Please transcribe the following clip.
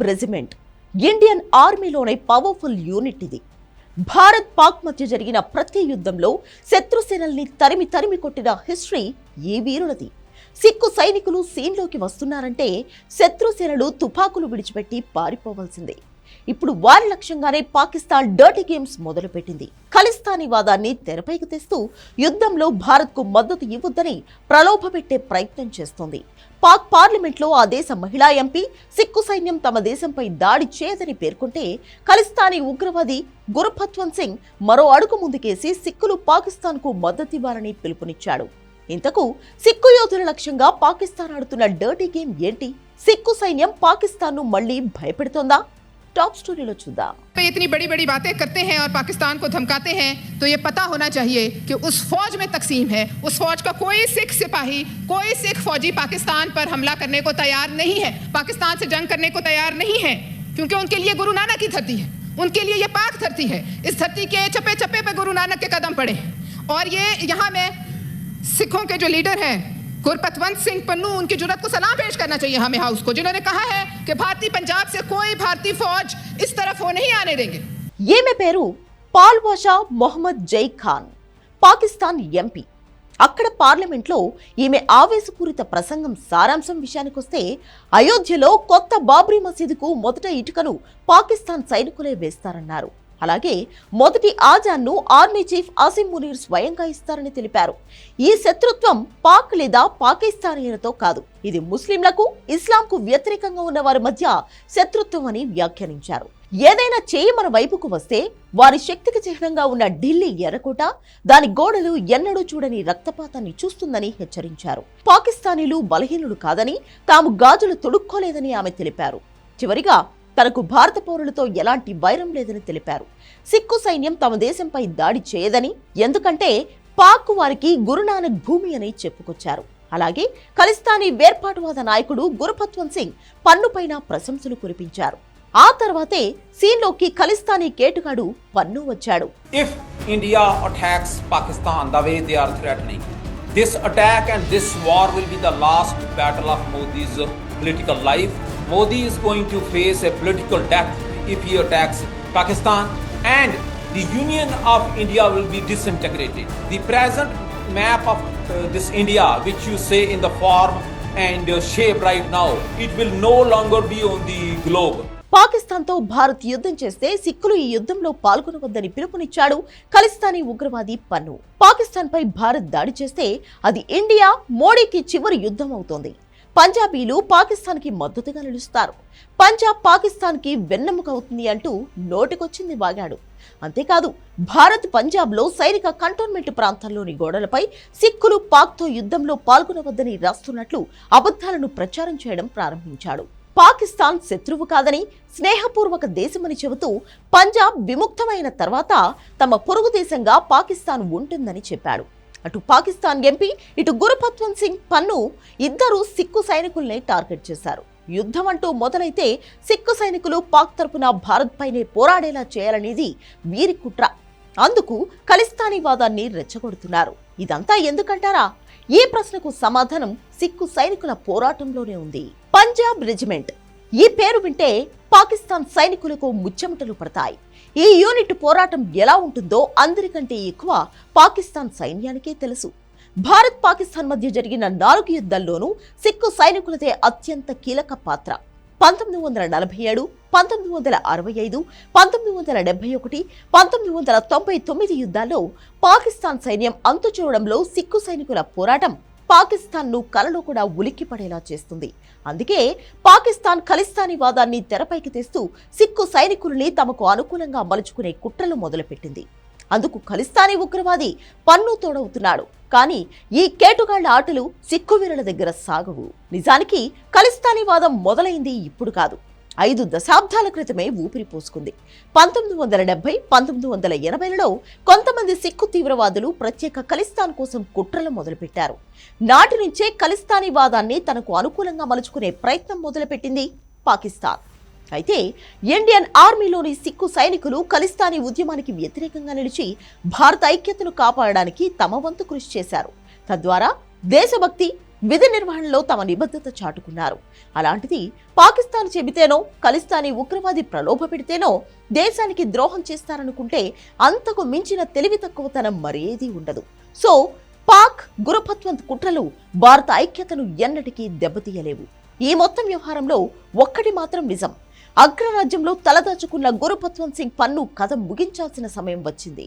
Punjab regiment. Indian ఆర్మీలోనే powerful unit ఇది. భారత్ పాక్ మధ్య జరిగిన ప్రతి యుద్ధంలో శత్రుసేనల్ని తరిమి తరిమి కొట్టిన హిస్టరీ ఈ వీరులది? సిక్కు సైనికులు సీన్లోకి వస్తున్నారంటే శత్రుసేనలు తుపాకులు విడిచిపెట్టి పారిపోవాల్సిందే. ఇప్పుడు వారి లక్ష్యంగానే పాకిస్తాన్ డర్టీ గేమ్స్ మొదలుపెట్టింది. ఖలిస్తానీ వాదాన్ని తెరపైకి తెస్తూ యుద్ధంలో భారత్కు మద్దతు ఇవ్వొద్దని ప్రలోభపెట్టే ప్రయత్నం చేస్తోంది. పాక్ పార్లమెంట్లో ఆ దేశ మహిళా ఎంపీ సిక్కు సైన్యం తమ దేశంపై దాడి చేయదని పేర్కొంటే ఖలిస్తానీ ఉగ్రవాది గురుపత్వం సింగ్ మరో అడుగు ముందుకేసి సిక్కులు పాకిస్తాన్కు మద్దతివ్వాలని పిలుపునిచ్చాడు. ఇంతకు సిక్కు యోధుల లక్ష్యంగా పాకిస్తాన్ ఆడుతున్న డర్టీ గేమ్ ఏంటి సిక్కు సైన్యం పాకిస్తాన్ను మళ్లీ భయపెడుతోందా టాప్ స్టోరీలో చూద్దాం पे इतनी बड़ी बड़ी बातें करते हैं और पाकिस्तान को धमकाते हैं तो ये पता होना चाहिए कि उस फौज में तकसीम है उस फौज का कोई सिख सिपाही कोई सिख फौजी पाकिस्तान पर हमला करने को तैयार नहीं है पाकिस्तान से जंग करने को तैयार नहीं है क्योंकि उनके लिए गुरु नानक की धरती है उनके लिए ये पाक धरती है इस धरती के चप्पे चप्पे पे गुरु नानक के कदम पड़े और ये यहाँ में सिखों के जो लीडर हैं गुरपतवंत सिंह पन्नू उनकी जरूरत को सलाम पेश करना चाहिए हमें हाउस को जिन्होंने कहा है कि भारतीय पंजाब से कोई भारतीय फौज इस तरफ वो नहीं आने देंगे ఈమె పేరు పాల్వాషా మొహమ్మద్ జై ఖాన్ పాకిస్తాన్ ఎంపీ అక్కడ పార్లమెంట్లో ఈమె ఆవేశపూరిత ప్రసంగం సారాంశం విషయానికొస్తే అయోధ్యలో కొత్త బాబ్రీ మసీదుకు మొదట ఇటుకను పాకిస్తాన్ సైనికులే వేస్తారన్నారు అలాగే మొదటి ఆజాన్ను ఆర్మీ చీఫ్ ఆసిమ్ మునీర్ స్వయంగా ఇస్తారని తెలిపారు. ఈ శత్రుత్వం పాక్ లేదా పాకిస్తానీయులతో కాదు. ఇది ముస్లింలకు ఇస్లాంకు వ్యతిరేకంగా ఉన్న వారి మధ్య శత్రుత్వం అని వ్యాఖ్యానించారు. ఏదైనా చేయి మన వైపుకు వస్తే వారి శక్తికి చిహ్నంగా ఉన్న ఢిల్లీ ఎర్రకోట దాని గోడలు ఎన్నడూ చూడని రక్తపాతాన్ని చూస్తుందని హెచ్చరించారు. పాకిస్తానీలు బలహీనులు కాదని తాము గాజులు తొడుక్కోలేదని ఆమె తెలిపారు. చివరిగా తనకు భారత పౌరులతో ఎలాంటి వైరం లేదని తెలిపారు. సిక్కు సైన్యం తమ దేశంపై దాడి చేయదని ఎందుకంటే పాక్ వారికి గురునానక్ భూమి అని చెప్పుకొచ్చారు. అలాగే ఖలిస్తానీ వేర్పాటువాద నాయకుడు గురుపత్వం సింగ్ పన్నుపైన ప్రశంసలు కురిపించారు. ఆ తర్వాతే సీన్లోకి ఖలిస్తానీ కేటుగాడు పన్ను వచ్చాడు. If India attacks Pakistan the way they are threatening this attack and this war will be the last battle of Modi's political life. Modi is going to face a political death if he attacks Pakistan, and the union of India will be disintegrated. The present map of uh, this India, which you say in the form and uh, shape right now, it will no longer be on the globe. పాకిస్తాన్తో భారత్ యుద్ధం చేస్తే సిక్కులు ఈ యుద్ధంలో పాల్గొనవద్దని పిలుపునిచ్చాడు ఖలిస్తానీ ఉగ్రవాది పన్ను పాకిస్తాన్పై భారత్ దాడి చేస్తే అది ఇండియా మోడీకి చివరి యుద్ధం అవుతోంది పంజాబీలు పాకిస్తాన్కి మద్దతుగా నిలుస్తారు. పంజాబ్ పాకిస్తాన్కి వెన్నెముక అవుతుంది అంటూ నోటికొచ్చింది వాగాడు. అంతేకాదు భారత్ పంజాబ్లో సైనిక కంటోన్మెంట్ ప్రాంతాల్లోని గోడలపై సిక్కులు పాక్తో యుద్ధంలో పాల్గొనవద్దని రాస్తున్నట్లు అబద్ధాలను ప్రచారం చేయడం ప్రారంభించాడు. పాకిస్తాన్ శత్రువు కాదని స్నేహపూర్వక దేశమని చెబుతూ పంజాబ్ విముక్తమైన తర్వాత తమ పొరుగు దేశంగా పాకిస్తాన్ ఉంటుందని చెప్పాడు. అటు పాకిస్తాన్ ఎంపీ ఇటు గురుపత్వం సింగ్ పన్ను ఇద్దరు సిక్కు సైనికుల్ని టార్గెట్ చేశారు. యుద్ధం అంటూ మొదలైతే సిక్కు సైనికులు పాక్ తరపున భారత్ పైనే పోరాడేలా చేయాలనేది వీరి కుట్ర. అందుకు ఖలిస్తానీ వాదాన్ని రెచ్చగొడుతున్నారు. ఇదంతా ఎందుకంటారా? ఈ ప్రశ్నకు సమాధానం సిక్కు సైనికుల పోరాటంలోనే ఉంది. పంజాబ్ రెజిమెంట్. ఈ పేరు వింటే పాకిస్తాన్ సైనికులకు ముచ్చెమటలు పడతాయి. ఈ యూనిట్ పోరాటం ఎలా ఉంటుందో అందరికంటే ఎక్కువ పాకిస్తాన్ సైన్యానికే తెలుసు. భారత్ పాకిస్తాన్ మధ్య జరిగిన నాలుగు యుద్ధాల్లోనూ సిక్కు సైనికులదే అత్యంత కీలక పాత్ర. పంతొమ్మిది వందల నలభై ఏడు పంతొమ్మిది వందల అరవై ఐదు పంతొమ్మిది వందల డెబ్బై ఒకటి పంతొమ్మిది వందల తొంభై తొమ్మిది యుద్ధాల్లో పాకిస్తాన్ సైన్యం అంతు చూడడంలో సిక్కు సైనికుల పోరాటం పాకిస్తాన్ను కలలో కూడా ఉలిక్కిపడేలా చేస్తుంది. అందుకే పాకిస్తాన్ ఖలిస్తానీ వాదాన్ని తెరపైకి తెస్తూ సిక్కు సైనికుల్ని తమకు అనుకూలంగా మలుచుకునే కుట్రలు మొదలుపెట్టింది. అందుకు ఖలిస్తానీ ఉగ్రవాది పన్ను తోడవుతున్నాడు. కానీ ఈ కేటుగాళ్ళ ఆటలు సిక్కు వీరుల దగ్గర సాగవు. నిజానికి ఖలిస్తానీ వాదం మొదలైంది ఇప్పుడు కాదు. ఐదు దశాబ్దాల క్రితమే ఊపిరి పోసుకుంది. పంతొమ్మిది వందల డెబ్బై పంతొమ్మిది వందల ఎనభైలలో కొంతమంది సిక్కు తీవ్రవాదులు ప్రత్యేక ఖలిస్తాన్ కోసం కుట్రలు మొదలుపెట్టారు. నాటి నుంచే ఖలిస్తానీ వాదాన్ని తనకు అనుకూలంగా మలుచుకునే ప్రయత్నం మొదలుపెట్టింది పాకిస్తాన్. అయితే ఇండియన్ ఆర్మీలోని సిక్కు సైనికులు ఖలిస్తానీ ఉద్యమానికి వ్యతిరేకంగా నిలిచి భారత ఐక్యతను కాపాడడానికి తమ వంతు కృషి చేశారు. తద్వారా దేశభక్తి విధి నిర్వహణలో తమ నిబద్ధత చాటుకున్నారు. అలాంటిది పాకిస్తాన్ చెబితేనో ఖలిస్తానీ ఉగ్రవాది ప్రలోభ పెడితేనో దేశానికి ద్రోహం చేస్తారనుకుంటే అంతకు మించిన తెలివి తక్కువతనం మరేదీ ఉండదు. సో పాక్ గురుపత్వంత్ కుట్రలు భారత ఐక్యతను ఎన్నటికీ దెబ్బతీయలేవు. ఈ మొత్తం వ్యవహారంలో ఒక్కటి మాత్రం నిజం. అగ్రరాజ్యంలో తలదాచుకున్న గురుపత్వం సింగ్ పన్ను కథ ముగించాల్సిన సమయం వచ్చింది.